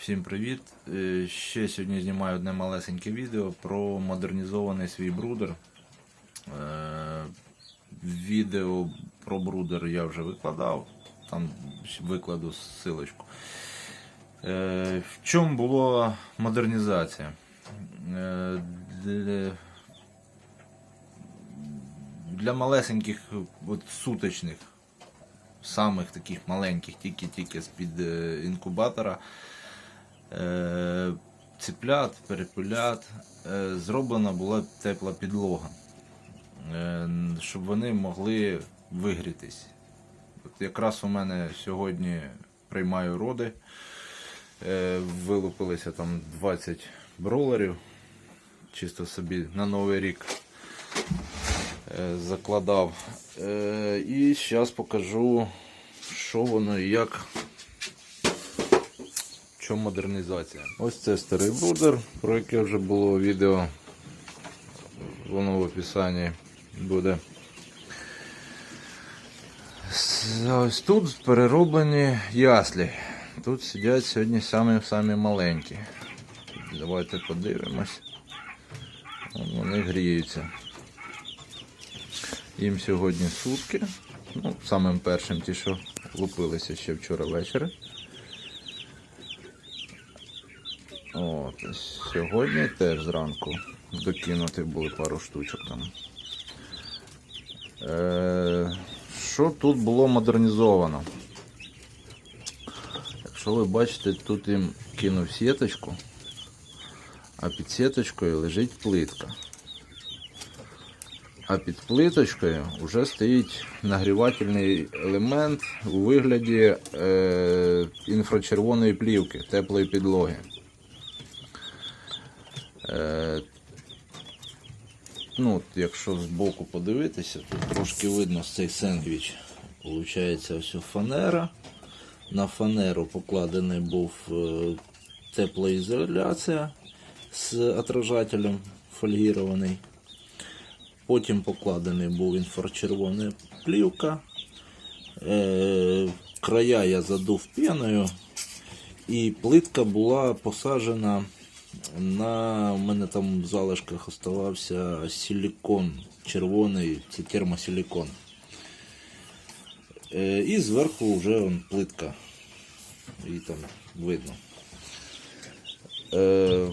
Всім привіт! Е, Ще сьогодні знімаю одне малесеньке відео про модернізований свій брудер. Е, Відео про брудер я вже викладав, там викладу ссылочку. Е, В чому була модернізація? Для, малесеньких от, суточних, самих таких маленьких, тільки-тільки з-під інкубатора циплят, перепилят, е, зроблена була тепла підлога, е, щоб вони могли вигрітись. От якраз у мене сьогодні приймаю роди. Е, Вилупилися там 20 бролерів. Чисто собі на Новий рік е, закладав. Е, І зараз покажу, що воно і як чому модернізація. Ось це старий брудер, про яке вже було відео. Воно в описанні буде. Ось тут перероблені яслі. Тут сидять сьогодні самі самі маленькі. Давайте подивимось. Вони гріються. Їм сьогодні сутки. Ну, самим першим ті, що лупилися ще вчора ввечері. От, сьогодні теж зранку докинути були пару штучок там. Е, що тут було модернізовано? Якщо ви бачите, тут їм кинув сіточку, а під сіточкою лежить плитка. А під плиточкою вже стоїть нагрівательний елемент у вигляді е, інфрачервоної плівки, теплої підлоги. Е, ну, от якщо збоку подивитися, тут трошки видно цей сендвіч. Получається ось фанера. На фанеру покладений був е, теплоізоляція з отражателем фольгірований. Потім покладений був інфрачервона плівка. Е, края я задув піною. І плитка була посаджена на. У мене там в залишках оставався силікон червоний, це термосилікон. Е, і зверху вже он, плитка. І там видно. Е,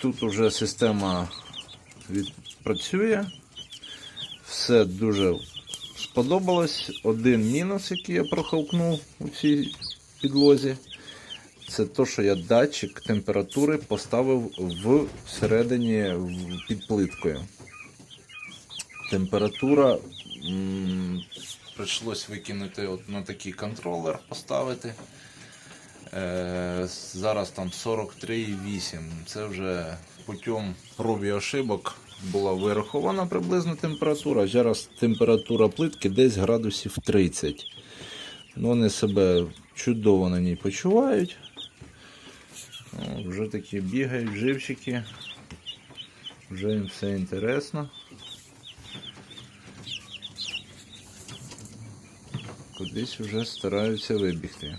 тут вже система відпрацює. Все дуже сподобалось. Один мінус, який я проховкнув у цій підлозі, це те, що я датчик температури поставив в середині під плиткою. Температура м, прийшлось викинути от на такий контролер поставити. Е, зараз там 43,8. Це вже путем проб і ошибок була вирахована приблизно температура. Зараз температура плитки десь градусів 30. Ну, вони себе чудово на ній почувають. Вже такі бігають живчики. Вже їм все інтересно. Кудись вже стараються вибігти.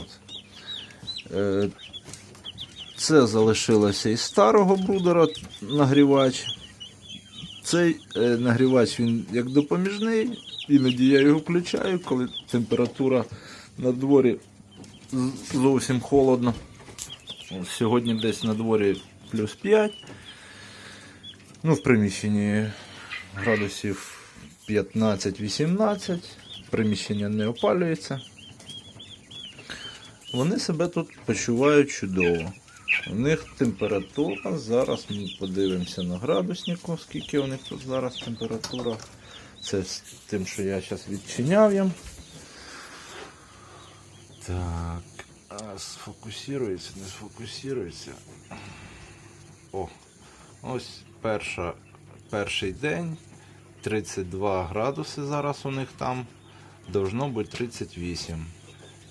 От. Е, Це залишилося із старого брудера нагрівач. Цей е, нагрівач він як допоміжний, іноді я його включаю, коли температура на дворі зовсім холодно. Сьогодні десь на дворі плюс 5. Ну, в приміщенні градусів 15-18. Приміщення не опалюється. Вони себе тут почувають чудово. У них температура. Зараз ми подивимося на градуснику, скільки у них тут зараз температура. Це з тим, що я зараз відчиняв їм. Так, сфокусується, не сфокусується. О, ось перша, перший день. 32 градуси зараз у них там. Должно бути 38.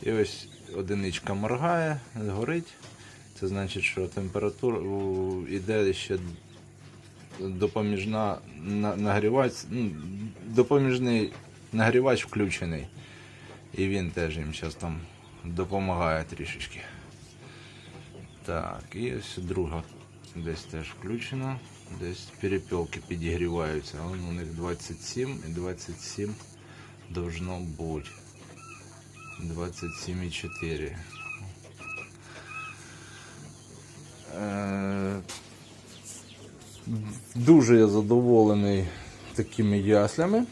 І ось одиничка моргає, горить. Це значить, що температура у, іде ще допоміжна нагрівач, ну, допоміжний нагрівач включений. І він теж їм зараз там допомагає трішечки. Так, і ось друга десь теж включена. Десь перепілки підігріваються. Вон у них 27 і 27 должно бути. 27,4. Е, Дуже я задоволений такими яслями.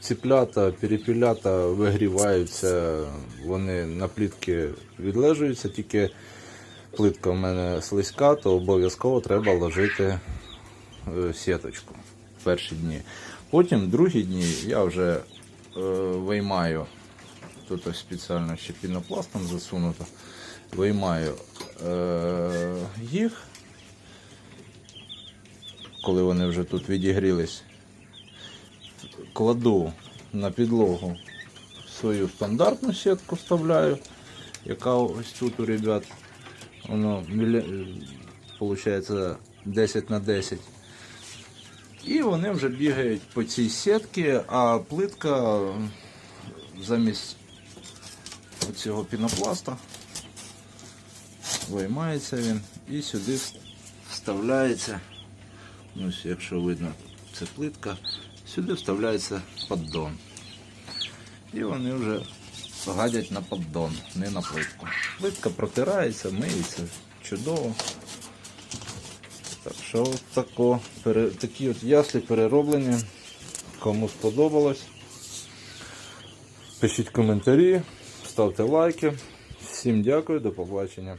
Ціплята, перепілята вигріваються, вони на плітки відлежуються, тільки плитка в мене слизька, то обов'язково треба ложити е, сіточку перші дні. Потім другі дні я вже е, виймаю, тут спеціально ще пінопластом засунуто, виймаю е, їх, коли вони вже тут відігрілись кладу на підлогу свою стандартну сітку вставляю, яка ось тут у ребят, воно виходить 10 на 10. І вони вже бігають по цій сітці, а плитка замість цього пінопласта виймається він і сюди вставляється. Ось, якщо видно, це плитка. Сюди вставляється поддон. І вони вже гадять на поддон, не на плитку. Плитка протирається, миється чудово. Так що от тако, пере, такі от яслі перероблені. Кому сподобалось. Пишіть коментарі, ставте лайки. Всім дякую, до побачення.